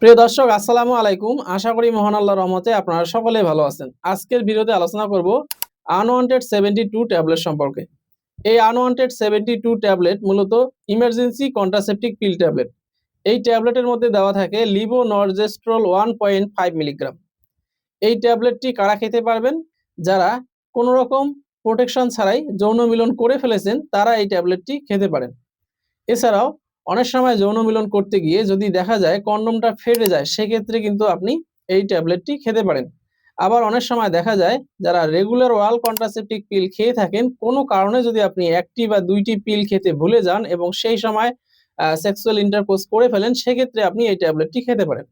প্রিয় দর্শক, আসসালামু আলাইকুম। আশা করি মহান আল্লাহর রহমতে আপনারা সকলে ভালো আছেন। আজকের ভিডিওতে আলোচনা করব আনওয়ান্টেড সেভেন্টি টু ট্যাবলেট সম্পর্কে। এই আনওয়ান্টেড সেভেন্টি টু ট্যাবলেট মূলত ইমার্জেন্সি কন্ট্রাসেপটিক পিল ট্যাবলেট। এই ট্যাবলেটের মধ্যে দেওয়া থাকে levonorgestrel one point five milligram এই ট্যাবলেটটি কারা খেতে পারবেন? যারা কোনো রকম প্রোটেকশন ছাড়াই যৌন মিলন করে ফেলেছেন, তারা এই ট্যাবলেটটি খেতে পারেন। এছাড়াও অনেক সময় যৌন মিলন করতে গিয়ে যদি দেখা যায় কন্ডমটা ফেটে যায়, সেক্ষেত্রে কিন্তু আপনি এই ট্যাবলেটটি খেতে পারেন। আবার অনেক সময় দেখা যায় যারা রেগুলার ওয়াল কন্ট্রাসেপটিক পিল খেয়ে থাকেন, কোনো কারণে যদি আপনি একটি বা দুইটি পিল খেতে ভুলে যান এবং সেই সময় সেক্সুয়াল ইন্টারকোর্স করে ফেলেন, সেক্ষেত্রে আপনি এই ট্যাবলেটটি খেতে পারেন।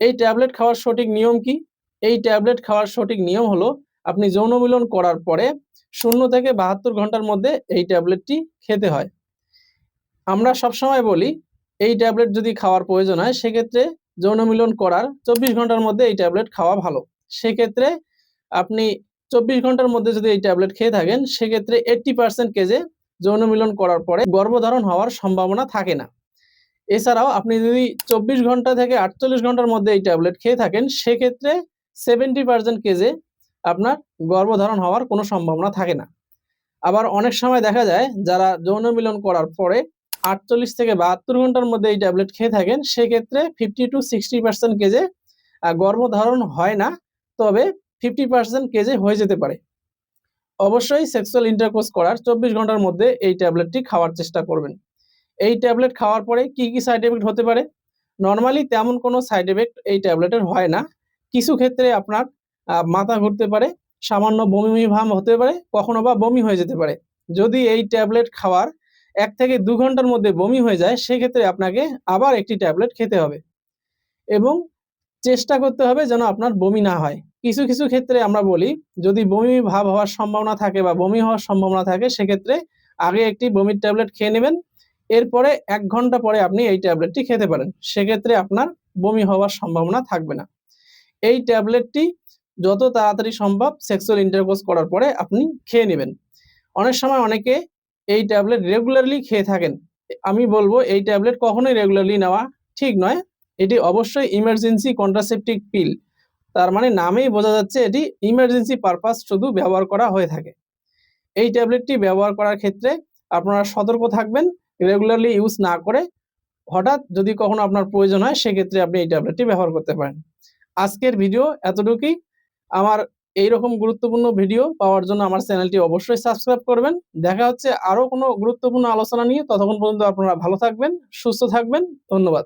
এই ট্যাবলেট খাওয়ার সঠিক নিয়ম কি? এই ট্যাবলেট খাওয়ার সঠিক নিয়ম হলো, আপনি যৌন মিলন করার পরে শূন্য থেকে বাহাত্তর ঘণ্টার মধ্যে এই ট্যাবলেটটি খেতে হয়। আমরা সবসময় বলি, এই ট্যাবলেট যদি খাওয়ার প্রয়োজন হয়, সেক্ষেত্রে যৌন মিলন করার চব্বিশ ঘণ্টার মধ্যে এই ট্যাবলেট খাওয়া ভালো। সেক্ষেত্রে আপনি চব্বিশ ঘণ্টার মধ্যে যদি এই ট্যাবলেট খেয়ে থাকেন, সেক্ষেত্রে এইট্টি পার্সেন্ট কেজে যৌন মিলন করার পরে গর্ভধারণ হওয়ার সম্ভাবনা থাকে না। এছাড়াও আপনি যদি চব্বিশ ঘণ্টা থেকে আটচল্লিশ ঘণ্টার মধ্যে এই ট্যাবলেট খেয়ে থাকেন, সেক্ষেত্রে সেভেন্টি পার্সেন্ট কেজে আপনার গর্ভধারণ হওয়ার কোনো সম্ভাবনা থাকে না। আবার অনেক সময় দেখা যায়, যারা যৌন মিলন করার পরে আটচল্লিশ থেকে বাহাত্তর ঘণ্টার মধ্যে এই ট্যাবলেট খেয়ে থাকেন, সেক্ষেত্রে ফিফটি টু সিক্সটি পার্সেন্ট কেজে গর্ভধারণ হয় না, তবে ফিফটি পার্সেন্ট কেজে হয়ে যেতে পারে। অবশ্যই সেক্সুয়াল ইন্টারকোর্স করার চব্বিশ ঘণ্টার মধ্যে এই ট্যাবলেটটি খাওয়ার চেষ্টা করবেন। এই ট্যাবলেট খাওয়ার পরে কি কি সাইড এফেক্ট হতে পারে? নর্মালি তেমন কোনো সাইড এফেক্ট এই ট্যাবলেটের হয় না। কিছু ক্ষেত্রে আপনার মাথা ঘুরতে পারে, সামান্য বমি ভাম হতে পারে, কখনো বা বমি হয়ে যেতে পারে। যদি এই ট্যাবলেট খাওয়ার এক থেকে দু ঘণ্টার মধ্যে বমি হয়ে যায়, সেক্ষেত্রে আপনাকে আবার একটি ট্যাবলেট খেতে হবে। এবং চেষ্টা করতে হবে যেন আপনার বমি না হয়। কিছু কিছু ক্ষেত্রে আমরা বলি, যদি বমি ভাব হওয়ার সম্ভাবনা থাকে বা বমি হওয়ার সম্ভাবনা থাকে, সেক্ষেত্রে আগে একটি বমির ট্যাবলেট খেয়ে নেবেন। এরপরে এক ঘণ্টা পরে আপনি এই ট্যাবলেটটি খেতে পারেন। সেক্ষেত্রে আপনার বমি হওয়ার সম্ভাবনা থাকবে না। এই ট্যাবলেটটি যত তাড়াতাড়ি সম্ভব সেক্সুয়াল ইন্টারকোর্স করার পরে আপনি খেয়ে নেবেন। অনেক সময় অনেকে এই ট্যাবলেট রেগুলারলি খেয়ে থাকেন। আমি বলব, এই ট্যাবলেট কখনোই রেগুলারলি নেওয়া ঠিক নয়। এটি অবশ্যই ইমার্জেন্সি কন্ট্রাসেপটিক পিল তার মানে নামেই বোঝা যাচ্ছে এটি ইমার্জেন্সি পারপাস শুধু ব্যবহার করা হয়ে থাকে। এই ট্যাবলেটটি ব্যবহার করার ক্ষেত্রে আপনারা সতর্ক থাকবেন রেগুলারলি ইউজ না করে। হঠাৎ যদি কখনো আপনার প্রয়োজন হয়, সেক্ষেত্রে আপনি এই ট্যাবলেটটি ব্যবহার করতে পারেন। আজকের ভিডিও এতটুকুই। আমার এইরকম গুরুত্বপূর্ণ ভিডিও পাওয়ার জন্য আমার চ্যানেলটি অবশ্যই সাবস্ক্রাইব করবেন। দেখা হচ্ছে আরও কোনো গুরুত্বপূর্ণ আলোচনা নিয়ে। ততক্ষণ পর্যন্ত আপনারা ভালো থাকবেন, সুস্থ থাকবেন। ধন্যবাদ।